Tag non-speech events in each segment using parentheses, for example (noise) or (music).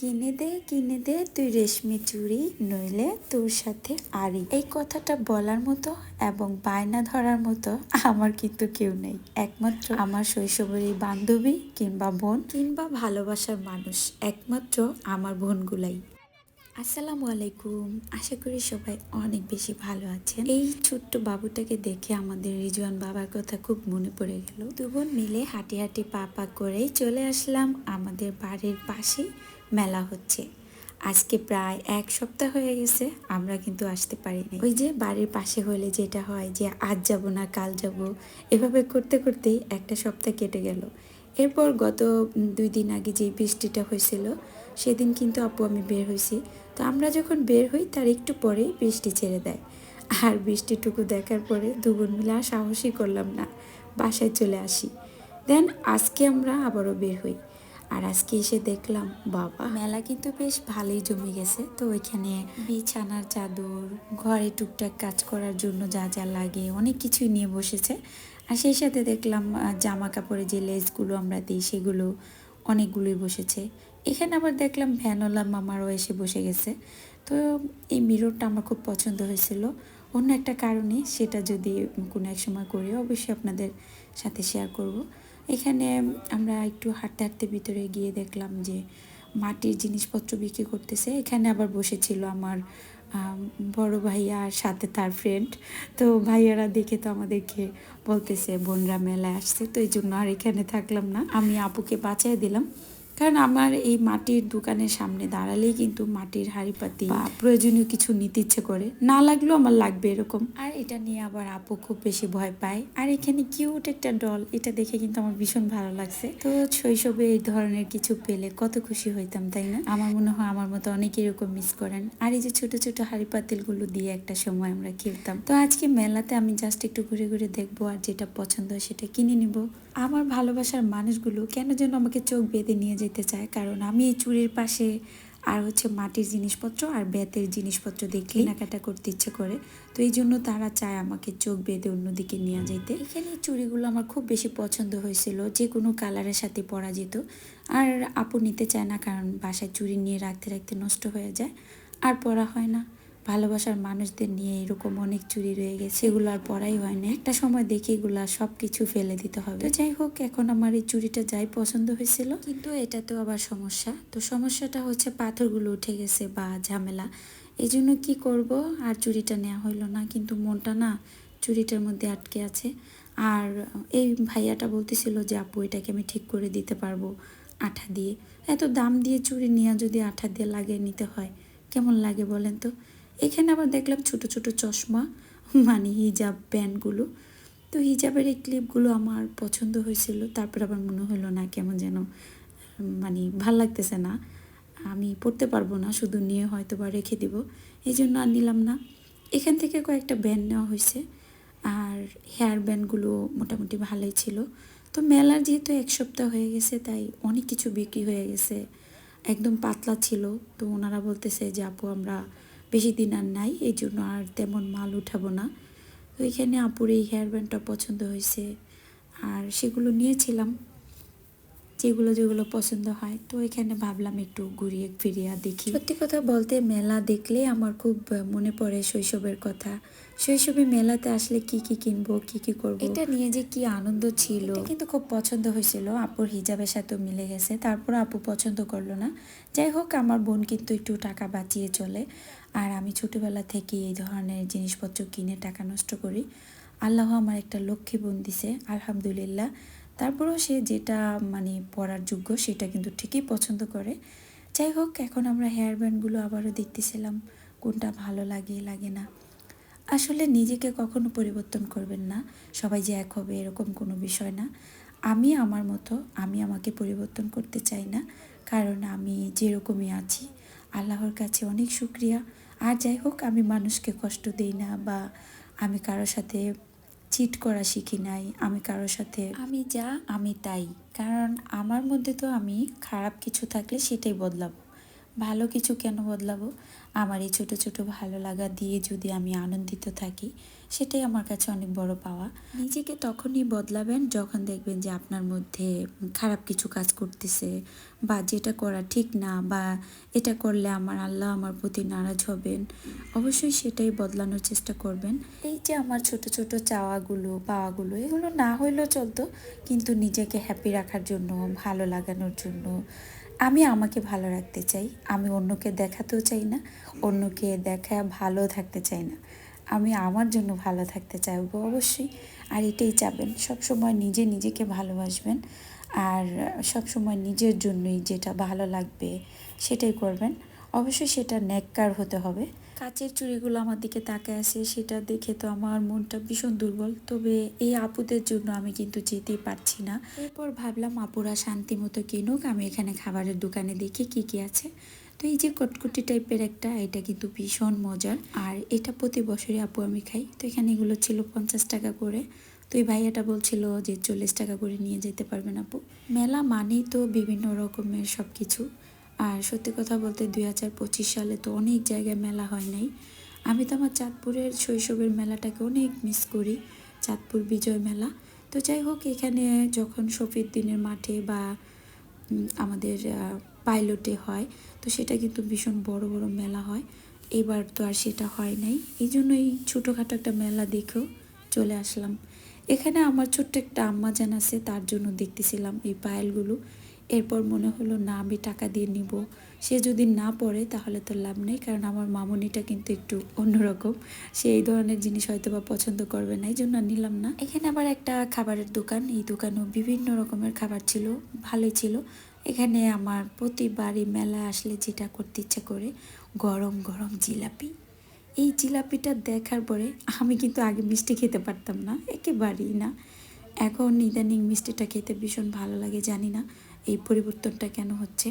কিনে দে কিনে দে, তুই রেশমি চুড়ি নইলে তোর সাথে আরি। এই কথাটা বলার মতো এবং বায়না ধরার মতো আমার কিন্তু কেউ নেই। একমাত্র আমার শৈশবের এই বান্ধবী কিংবা বোন কিংবা ভালোবাসার মানুষ, একমাত্র আমার বোনগুলাই। আসসালামু আলাইকুম। আশা করি সবাই অনেক বেশি ভালো আছেন। এই ছোট্ট বাবুটাকে দেখে আমাদের রিজওয়ান বাবার কথা খুব মনে পড়ে গেল। দুবোন মিলে হাঁটি হাঁটি পা পা করেই চলে আসলাম আমাদের বাড়ির পাশে মেলা হচ্ছে। আজকে প্রায় এক সপ্তাহ হয়ে গেছে, আমরা কিন্তু আসতে পারিনি। ওই যে বাড়ির পাশে হলে যেটা হয় যে আজ যাব না, কাল যাব, এভাবে করতে করতেই একটা সপ্তাহ কেটে গেল। এরপর গত দুই দিন আগে যে বৃষ্টিটা হয়েছিল, সেদিন কিন্তু আপু আমি বের হয়েছি। তো আমরা যখন বের হই, তার একটু পরেই বৃষ্টি ছেড়ে দেয়। আর বৃষ্টিটুকু দেখার পরে দুগুণ মিলে আর সাহসই করলাম না, বাসায় চলে আসি। দেন আজকে আমরা আবারও বের হই। আর আজকে এসে দেখলাম, বাবা। মেলা কিন্তু বেশ ভালোই জমে গেছে। তো ওইখানে বিছানার চাদর, ঘরে টুকটাক কাজ করার জন্য যা যা লাগে, অনেক কিছুই নিয়ে বসেছে। আর সেই সাথে দেখলাম জামা কাপড়ে যে লেসগুলো আমরা দিই, সেগুলো অনেকগুলোই বসেছে। এখানে আবার দেখলাম, ভ্যানওয়ালা মামারও এসে বসে গেছে। তো এই মিররটা আমার খুব পছন্দ হয়েছিল। অন্য একটা কারণে সেটা যদি কোনো এক সময় করি, অবশ্যই আপনাদের সাথে শেয়ার করব। এখানে আমরা একটু হাঁটতে হাঁটতে ভিতরে গিয়ে দেখলাম যে মাটির জিনিসপত্র বিক্রি করতেছে। এখানে আবার বসেছিল আমার বড় ভাইয়া আর সাথে তার ফ্রেন্ড তো ভাইয়ারা দেখে তো আমাদেরকে বলতেছে, বোনরা মেলায় আসছে। তো এই জন্য আর এখানে থাকলাম না। আমি আপুকে বাঁচাই দিলাম। কারণ আমার এই মাটির দোকানের সামনে দাঁড়ালেই কিন্তু মাটির হাড়ি পাতি বা প্রয়োজনীয় কিছু নিতে ইচ্ছে করে। না লাগলেও আমার লাগবে এরকম। আর এটা নিয়ে আবার আপু খুব বেশি ভয় পায়। আর এখানে কিউট একটা ডল এটা দেখে কিন্তু আমার ভীষণ ভালো লাগছে। তো শৈশবে এই ধরনের কিছু পেলে কত খুশি হইতাম, তাই না? আমার মনে হয় আমার মতো অনেকে এরকম মিস করেন। আর এই যে ছোট ছোট হাড়ি পাতিলগুলো দিয়ে একটা সময় আমরা খেলতাম। তো আজকে মেলাতে আমি জাস্ট একটু ঘুরে ঘুরে দেখব আর যেটা পছন্দ হয় সেটা কিনে নিব। আমার ভালোবাসার মানুষগুলো কেন যেন আমাকে চোখ বেঁধে নিয়ে যেতে চায়। কারণ আমি এই চুরির পাশে আর হচ্ছে মাটির জিনিসপত্র আর বেতের জিনিসপত্র দেখে কেনাকাটা করতে ইচ্ছে করে। তো এই জন্য তারা চায় আমাকে চোখ বেঁধে অন্যদিকে নিয়ে যেতে এখানে চুড়িগুলো আমার খুব বেশি পছন্দ হয়েছিল। যে কোনো কালারের সাথে পরা যেত। আর আপু নিতে চায় না কারণ বাসায় চুড়ি নিয়ে রাখতে রাখতে নষ্ট হয়ে যায়। আর পরা হয় না। ভালোবাসার মানুষদের নিয়ে এরকম অনেক চুরি রয়ে গেছে এগুলো আর পড়াই হয় না। একটা সময় দেখি এগুলা সব কিছু ফেলে দিতে হবে। যাই হোক, এখন আমার এই চুরিটা যাই পছন্দ হয়েছিল। কিন্তু এটা তো আবার সমস্যা। তো সমস্যাটা হচ্ছে পাথরগুলো উঠে গেছে বা ঝামেলা। এই জন্য কি করব? আর চুরিটা নেওয়া হইল না। কিন্তু মনটা না চুরিটার মধ্যে আটকে আছে। আর এই ভাইয়াটা বলতেছিল যে, আপু, এটাকে আমি ঠিক করে দিতে পারব আঠা দিয়ে। এত দাম দিয়ে চুরি নিয়ে যদি আঠা দিয়ে লাগিয়ে নিতে হয়, কেমন লাগে বলেন তো? এখানে আবার দেখলাম ছোট ছোট চশমা মানে হিজাব প্যান্টগুলো। তো হিজাবের এই ক্লিপগুলো আমার পছন্দ হয়েছিল, তারপর আবার মনে হলো না কেমন যেন মানে ভালো লাগতেছে না। আমি পড়তে পারব না, শুধু নিয়ে হয়তো বা রেখে দিব। এই জন্য আর নিলাম না। এখান থেকে কয়েকটা ব্যান্ড নেওয়া হয়েছে, আর হেয়ার ব্যান্ডগুলো মোটামুটি ভালোই ছিল। তো মেলার যেহেতু এক সপ্তাহ হয়ে গেছে, তাই অনেক কিছু বিক্রি হয়ে গেছে। একদম পাতলা ছিল, তো ওনারা বলতেছে যে, আপু, আমরা বেশি দিন আর নাই এই জন্য আর তেমন মাল উঠাবো না। তো এখানে আপুর এই হেয়ার ব্যান্ডটা পছন্দ হয়েছে। আর সেগুলো নিয়েছিলাম যেগুলো যেগুলো পছন্দ হয়। তো এখানে ভাবলাম একটু ঘুরিয়ে ফিরিয়ে দেখি। সত্যি কথা বলতে মেলা দেখলে আমার খুব মনে পড়ে শৈশবের কথা। শৈশবে মেলাতে আসলে কি কি কিনবো কি কি করব? এটা নিয়ে যে কি আনন্দ ছিল। কিন্তু খুব পছন্দ হয়েছিল। আপুর হিজাবের সাথে মিলে গেছে। তারপর আপু পছন্দ করল না। যাই হোক আমার বোন কিন্তু একটু টাকা বাঁচিয়ে চলে। আর আমি ছোটোবেলা থেকে এই ধরনের জিনিসপত্র কিনে টাকা নষ্ট করি। আল্লাহ আমার একটা লক্ষ্মী বোন দিছে, আলহামদুলিল্লাহ। তারপরেও সে যেটা মানে পরার যোগ্য সেটা কিন্তু ঠিকই পছন্দ করে। যাই হোক, এখন আমরা হেয়ার ব্যান্ডগুলো আবারও দেখতেছিলাম, কোনটা ভালো লাগে লাগে না। আসলে নিজেকে কখনো পরিবর্তন করবেন না, সবাই যে এক হবে এরকম কোনো বিষয় না। আমি আমার মতো, আমি আমাকে পরিবর্তন করতে চাই না, কারণ আমি যেরকমই আছি, আল্লাহর কাছে অনেক শুক্রিয়া। আর যাই হোক আমি মানুষকে কষ্ট দিই না বা আমি কারোর সাথে চিট করা শিখি নাই আমি কারোর সাথে আমি যা আমি তাই। কারণ আমার মধ্যে তো আমি খারাপ কিছু থাকলে সেটাই বদলাবো। ভালো কিছু কেন বদলাবো? আমার এই ছোট ছোট ভালো লাগা দিয়ে যদি আমি আনন্দিত থাকি, সেটাই আমার কাছে অনেক বড় পাওয়া। নিজেকে তখনই বদলাবেন যখন দেখবেন যে আপনার মধ্যে খারাপ কিছু কাজ করতেছে বা যেটা করা ঠিক না বা এটা করলে আমার আল্লাহ আমার প্রতি নারাজ হবেন। অবশ্যই সেটাই বদলানোর চেষ্টা করবেন। এই যে আমার ছোট ছোট চাওয়াগুলো, পাওয়াগুলো, এগুলো না হইলেও চলতো। কিন্তু নিজেকে হ্যাপি রাখার জন্য, ভালো লাগানোর জন্য আমি আমাকে ভালো রাখতে চাই। আমি অন্যকে দেখাতেও চাই না, অন্যকে দেখা ভালো থাকতে চাই না। আমি আমার জন্য ভালো থাকতে চাইব অবশ্যই। আর এটাই চাবেন, সবসময় নিজে নিজেকে ভালোবাসবেন। আর সবসময় নিজের জন্যই যেটা ভালো লাগবে সেটাই করবেন। অবশ্যই সেটা ন্যাক্কার হতে হবে। কাচের চুড়িগুলো আমার দিকে তাকে আছে সেটা দেখে তো আমার মনটা ভীষণ দুর্বল। তবে এই আপুদের জন্য আমি কিন্তু যেতেই পারছি না। এরপর ভাবলাম, আপুরা শান্তি মতো কিনুক, আমি এখানে খাবারের দোকানে দেখি কি কি আছে। তো এই যে কটকটি টাইপের একটা, এটা কিন্তু ভীষণ মজার। আর এটা প্রতি বছরই আপু আমি খাই। তো এখানে এগুলো ছিল পঞ্চাশ টাকা করে। তো এই ভাইয়াটা বলছিল যে চল্লিশ টাকা করে নিয়ে যেতে পারবেন আপু। মেলা মানেই তো বিভিন্ন রকমের সব কিছু আর সত্যি কথা বলতে দুই হাজার পঁচিশ সালে তো অনেক জায়গায় মেলা হয় নাই। আমি তো আমার চাঁদপুরের শৈশবের মেলাটাকে অনেক মিস করি, চাঁদপুর বিজয় মেলা। তো যাই হোক, এখানে যখন শফির দিনের মাঠে বা আমাদের পাইলটে হয়, তো সেটা কিন্তু ভীষণ বড় বড় মেলা হয়। এবার তো আর সেটা হয় নাই। এই জন্য এই ছোটোখাটো একটা মেলা দেখেও চলে আসলাম। এখানে আমার ছোট্ট একটা আম্মা জান আছে, তার জন্য দেখতেছিলাম এই পায়েলগুলো। এরপর মনে হলো, না, আমি টাকা দিয়ে নিব। সে যদি না পড়ে, তাহলে তো লাভ নেই, কারণ আমার মামনিটা কিন্তু একটু অন্যরকম। সে এই ধরনের জিনিস হয়তো বা পছন্দ করবে না এই জন্য নিলাম না। এখানে আবার একটা খাবারের দোকান, এই দোকানেও বিভিন্ন রকমের খাবার ছিল, ভালোই ছিল। এখানে আমার প্রতিবারই মেলা আসলে যেটা করতে ইচ্ছা করে, গরম গরম জিলাপি। এই জিলাপিটা দেখার পরে আমি কিন্তু আগে মিষ্টি খেতে পারতাম না, একেবারেই না। এখন ইদানিং মিষ্টিটা খেতে ভীষণ ভালো লাগে, জানি না। এই পরিবর্তনটা কেন হচ্ছে?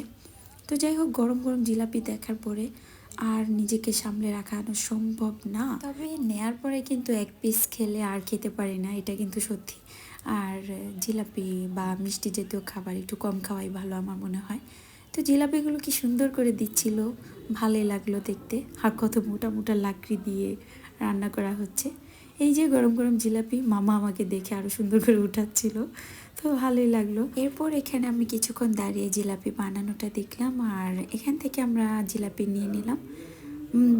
তো যাই হোক, গরম গরম জিলাপি দেখার পরে আর নিজেকে সামলে রাখানো সম্ভব না। তবে নেয়ার পরে কিন্তু এক পিস খেলে আর খেতে পারি না, এটা কিন্তু সত্যি। আর জিলাপি বা মিষ্টি জাতীয় খাবার একটু কম খাওয়াই ভালো আমার মনে হয়। তো জিলাপিগুলো কি সুন্দর করে দিচ্ছিল, ভালোই লাগল দেখতে। আর কত মোটা মোটা লাকড়ি দিয়ে রান্না করা হচ্ছে। এই যে গরম গরম জিলাপি মামা আমাকে দেখে আরও সুন্দর করে উঠাচ্ছিল। তো ভালোই লাগল। এরপর এখানে আমি কিছুক্ষণ দাঁড়িয়ে জিলাপি বানানোটা দেখলাম আর এখান থেকে আমরা জিলাপি নিয়ে নিলাম।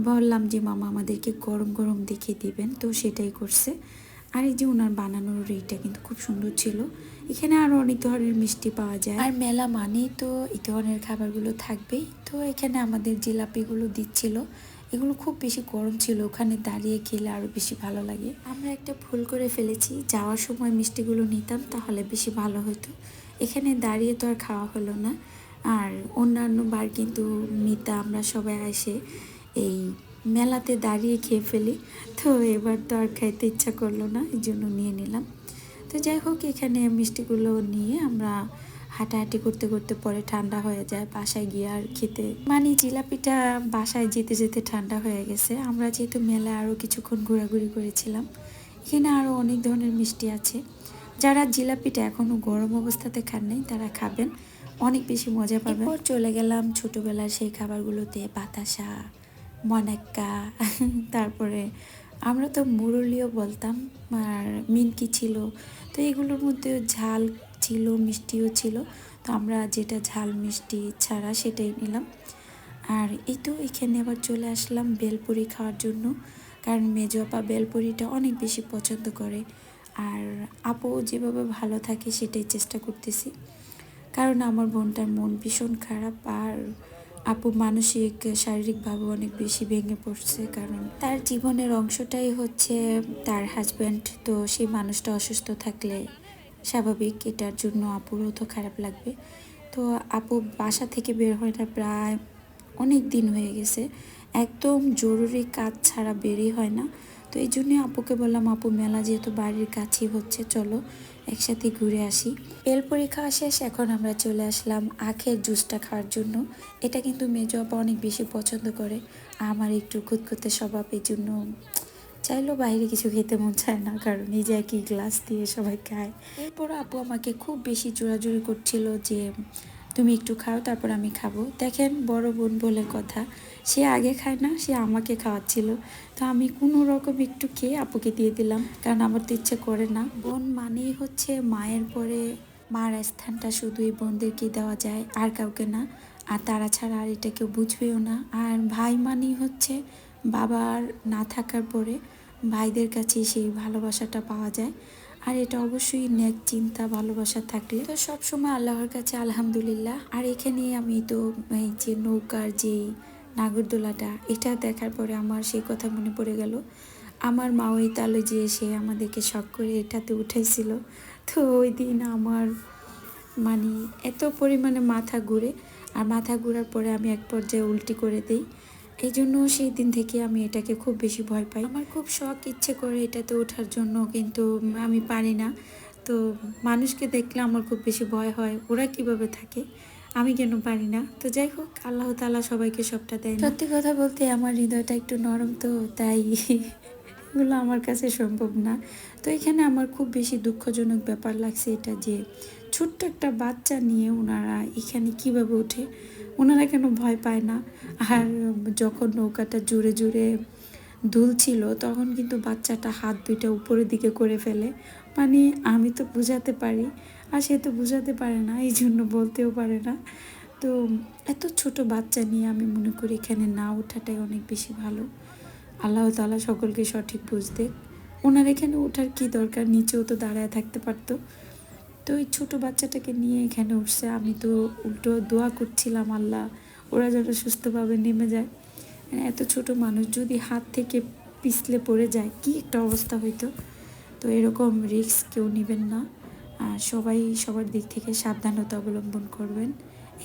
বললাম যে মামা আমাদেরকে গরম গরম দেখিয়ে দিবেন, তো সেটাই করছে। আর এই যে ওনার বানানোর এইটা কিন্তু খুব সুন্দর ছিল। এখানে আরও অনেক ধরনের মিষ্টি পাওয়া যায়। আর মেলা মানেই তো এই ধরনের খাবারগুলো থাকবেই। তো এখানে আমাদের জিলাপিগুলো দিচ্ছিল। এগুলো খুব বেশি গরম ছিল, ওখানে দাঁড়িয়ে খেলে আরও বেশি ভালো লাগে। আমরা একটা ভুল করে ফেলেছি, যাওয়ার সময় মিষ্টিগুলো নিতাম তাহলে বেশি ভালো হতো। এখানে দাঁড়িয়ে তো আর খাওয়া হলো না। আর অন্যান্য বার কিন্তু মিতা, আমরা সবাই আসে এই মেলাতে দাঁড়িয়ে খেয়ে ফেলি। তো এবার তো আর খাইতে ইচ্ছা করল না, এই জন্য নিয়ে নিলাম। তো যাই হোক, এখানে মিষ্টিগুলো নিয়ে আমরা হাঁটাহাঁটি করতে করতে পরে ঠান্ডা হয়ে যায়, বাসায় গিয়ে আর খেতে। মানে জিলাপিটা বাসায় যেতে যেতে ঠান্ডা হয়ে গেছে। আমরা যেহেতু মেলায় আরও কিছুক্ষণ ঘোরাঘুরি করেছিলাম, এখানে আরও অনেক ধরনের মিষ্টি আছে। যারা জিলাপিটা এখনও গরম অবস্থাতে খান নাই, তারা খাবেন। অনেক বেশি মজা পাবেন। চলে গেলাম ছোটোবেলার সেই খাবারগুলোতে, বাতাসা, মনাক্কা, (laughs) তারপরে আমরা তো মুরলিও বলতাম, আর মিনকি ছিল। তো এগুলোর মধ্যে ঝাল ছিল, মিষ্টিও ছিল। তো আমরা যেটা ঝাল মিষ্টি ছাড়া সেটাই নিলাম। আর এই তো এখানে আবার চলে আসলাম বেলপুরি খাওয়ার জন্য। কারণ মেজো আপা বেলপুরিটা অনেক বেশি পছন্দ করে। আর আপু যেভাবে ভালো থাকে সেটাই চেষ্টা করতেছি। কারণ আমার বোনটার মন ভীষণ খারাপ। আর আপু মানসিক শারীরিকভাবে অনেক বেশি ভেঙে পড়ছে। কারণ তার জীবনের অংশটাই হচ্ছে তার হাজব্যান্ড তো সেই মানুষটা অসুস্থ থাকলে স্বাভাবিক, এটার জন্য আপুরও তো খারাপ লাগবে। তো আপু বাসা থেকে বের হয় না প্রায় অনেক দিন হয়ে গেছে। একদম জরুরি কাজ ছাড়া বেরই হয় না। তো এই জন্যই আপুকে বললাম, আপু, মেলা যেহেতু বাড়ির কাছেই হচ্ছে, চলো একসাথে ঘুরে আসি। বেল পরীক্ষা শেষ, এখন আমরা চলে আসলাম আখের জুসটা খাওয়ার জন্য। এটা কিন্তু মেজো আপা অনেক বেশি পছন্দ করে। আমার একটু খুঁতখুঁতে স্বভাব এই জন্য চাইলেও বাইরে কিছু খেতে মন চায় না, কারণ নিজে একই গ্লাস দিয়ে সবাই খায়। এরপর আপু আমাকে খুব বেশি জোরাজুরি করছিল যে, তুমি একটু খাও, তারপর আমি খাব। দেখেন, বড় বোন বলে কথা, সে আগে খায় না, সে আমাকে খাওয়াচ্ছিল। তো আমি কোনো রকম একটু খেয়ে আপুকে দিয়ে দিলাম, কারণ আমার তো ইচ্ছে করে না। বোন মানেই হচ্ছে মায়ের পরে মার স্থানটা শুধুই বোনদেরকে দেওয়া যায়, আর কাউকে না। আর তারা ছাড়া আর এটা কেউ বুঝবেও না। আর ভাই মানেই হচ্ছে বাবার না থাকার পরে ভাইদের কাছে সেই ভালোবাসাটা পাওয়া যায়। আর এটা অবশ্যই নেক চিন্তা, ভালোবাসা থাকলে। তো সবসময় আল্লাহর কাছে আলহামদুলিল্লাহ। আর এখানে আমি তো এই যে নৌকার যে নাগরদোলাটা, এটা দেখার পরে আমার সেই কথা মনে পড়ে গেল। আমার মা ওই তালে যে এসে আমাদেরকে শখ করে এটাতে উঠাইছিল। তো ওই দিন আমার মানে এত পরিমাণে মাথা ঘুরে, আর মাথা ঘোরার পরে আমি এক পর্যায়ে উল্টি করে দিই। এই জন্য সেই দিন থেকে আমি এটাকে খুব বেশি ভয় পাই। আমার খুব শখ, ইচ্ছে করে এটাতে ওঠার জন্য, কিন্তু আমি পারি না। তো মানুষকে দেখলে আমার খুব বেশি ভয় হয়, ওরা কীভাবে থাকে, আমি কেন পারি না? তো যাই হোক, আল্লাহ তাআলা সবাইকে সবটা দেয় সত্যি কথা বলতে আমার হৃদয়টা একটু নরম তো, তাই এগুলো আমার কাছে সম্ভব না। তো এখানে আমার খুব বেশি দুঃখজনক ব্যাপার লাগছে এটা যে ছোট্ট একটা বাচ্চা নিয়ে ওনারা এখানে কীভাবে ওঠে? ওনারা কেন ভয় পায় না? আর যখন নৌকাটা জুড়ে জুড়ে দুলছিল, তখন কিন্তু বাচ্চাটা হাত দুইটা উপরের দিকে করে ফেলে। মানে আমি তো বোঝাতে পারি, আর সে তো বোঝাতে পারে না এই জন্য বলতেও পারে না। তো এত ছোট বাচ্চা নিয়ে আমি মনে করি এখানে না ওঠাটাই অনেক বেশি ভালো। আল্লাহ তাআলা সকলকে সঠিক বুঝতে ওনার এখানে ওঠার কি দরকার? নিচেও তো দাঁড়ায় থাকতে পারতো। তো ওই ছোটো বাচ্চাটাকে নিয়ে এখানে উঠছে। আমি তো উল্টো দোয়া করছিলাম আল্লাহ ওরা যেন সুস্থভাবে নেমে যায়। মানে এত ছোট মানুষ যদি হাত থেকে পিছলে পড়ে যায় কি একটা অবস্থা হইতো? তো এরকম রিস্ক কেউ নেবেন না। আর সবাই সবার দিক থেকে সাবধানতা অবলম্বন করবেন।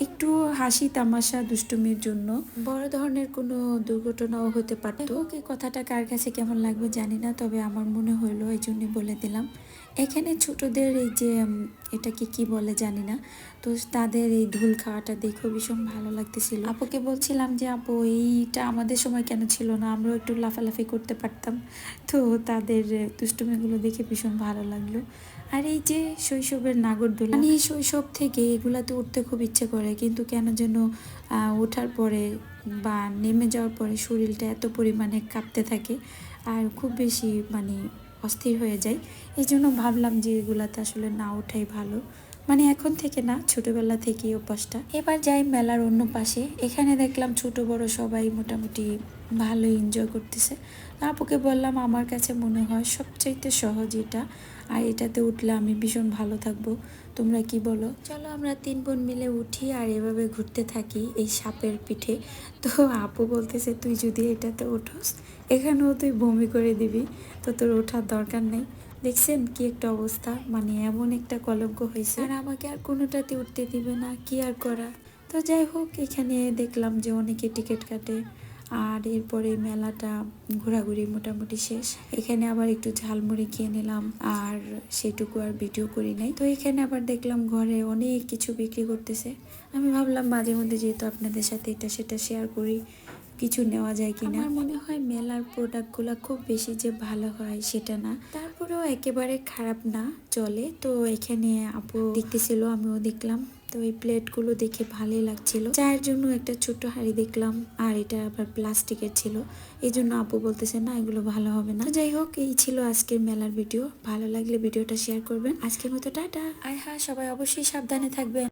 একটু হাসি তামাশা দুষ্টুমির জন্য। বড় ধরনের কোনো দুর্ঘটনাও হতে পারতো। এই কথাটা কার কাছে কেমন লাগবে জানি না তবে আমার মনে হলো এই জন্য বলে দিলাম। এখানে ছোটদের এই যে এটাকে কি বলে জানি না, তো তাদের এই ধুল খাওয়াটা দেখেও ভীষণ ভালো লাগতেছিল। আপুকে বলছিলাম যে, আপু, এইটা আমাদের সময় কেন ছিল না? আমরাও একটু লাফালাফি করতে পারতাম। তো তাদের দুষ্টুমিগুলো দেখে ভীষণ ভালো লাগল। আর এই যে শৈশবের নাগরদোলা মানে এই শৈশব থেকে এগুলাতে উঠতে খুব ইচ্ছে করে, কিন্তু কেন যেন ওঠার পরে বা নেমে যাওয়ার পরে শরীরটা এত পরিমাণে কাঁপতে থাকে, আর খুব বেশি মানে অস্থির হয়ে যায়। এই জন্য ভাবলাম যে এগুলাতে আসলে না ওঠাই ভালো। মানে এখন থেকে না, ছোটবেলা থেকেই অভ্যাসটা। এবার যাই মেলার অন্য পাশে, এখানে দেখলাম ছোট বড় সবাই মোটামুটি ভালো এনজয় করতেছে। আপুকে বললাম, আমার কাছে মনে হয় সবচাইতে সহজ এটা, আর এটাতে উঠলে আমি ভীষণ ভালো থাকব। তোমরা কি বলো? চলো আমরা তিন বোন মিলে উঠি আর এভাবে ঘুরতে থাকি এই সাপের পিঠে। তো আপু বলতেছে, তুই যদি এটাতে ওঠোস এখানেও তুই বমি করে দিবি, তো তোর ওঠার দরকার নেই। দেখছেন কি একটা অবস্থা? মানে এমন একটা কলঙ্ক হয়েছে। আর আমাকে আর কোনোটাতে উঠতে দিবে না, কি আর করা? তো যাই হোক, এখানে দেখলাম যে অনেকে টিকিট কাটে, আর এরপরে মেলাটা ঘোরাঘুরি মোটামুটি শেষ। এখানে আবার একটু ঝালমুড়ি খেয়ে নিলাম, আর সেটুকু আর ভিডিও করি নাই। তো এখানে আবার দেখলাম ঘরে অনেক কিছু বিক্রি করতেছে। আমি ভাবলাম মাঝে মধ্যে যেহেতু আপনাদের সাথে এটা সেটা শেয়ার করি কিছু নেওয়া যায় কিনা? আমার মনে হয় মেলার প্রোডাক্টগুলো খুব বেশি যে ভালো হয় সেটা না। তারপরেও একেবারে খারাপ না চলে। তো এখানে আপু দেখতেছিল আমিও দেখলাম। তো এই প্লেটগুলো দেখে ভালোই লাগছিল। চায়ের জন্য একটা ছোট হাঁড়ি দেখলাম আর এটা আবার প্লাস্টিকের ছিল। এই জন্য আপু বলতেছে না এগুলো ভালো হবে না। যাই হোক এই ছিল আজকের মেলার ভিডিও ভালো লাগলে ভিডিওটা শেয়ার করবেন। আজকের মতো টাটা। আর হ্যাঁ সবাই অবশ্যই সাবধানে থাকবেন।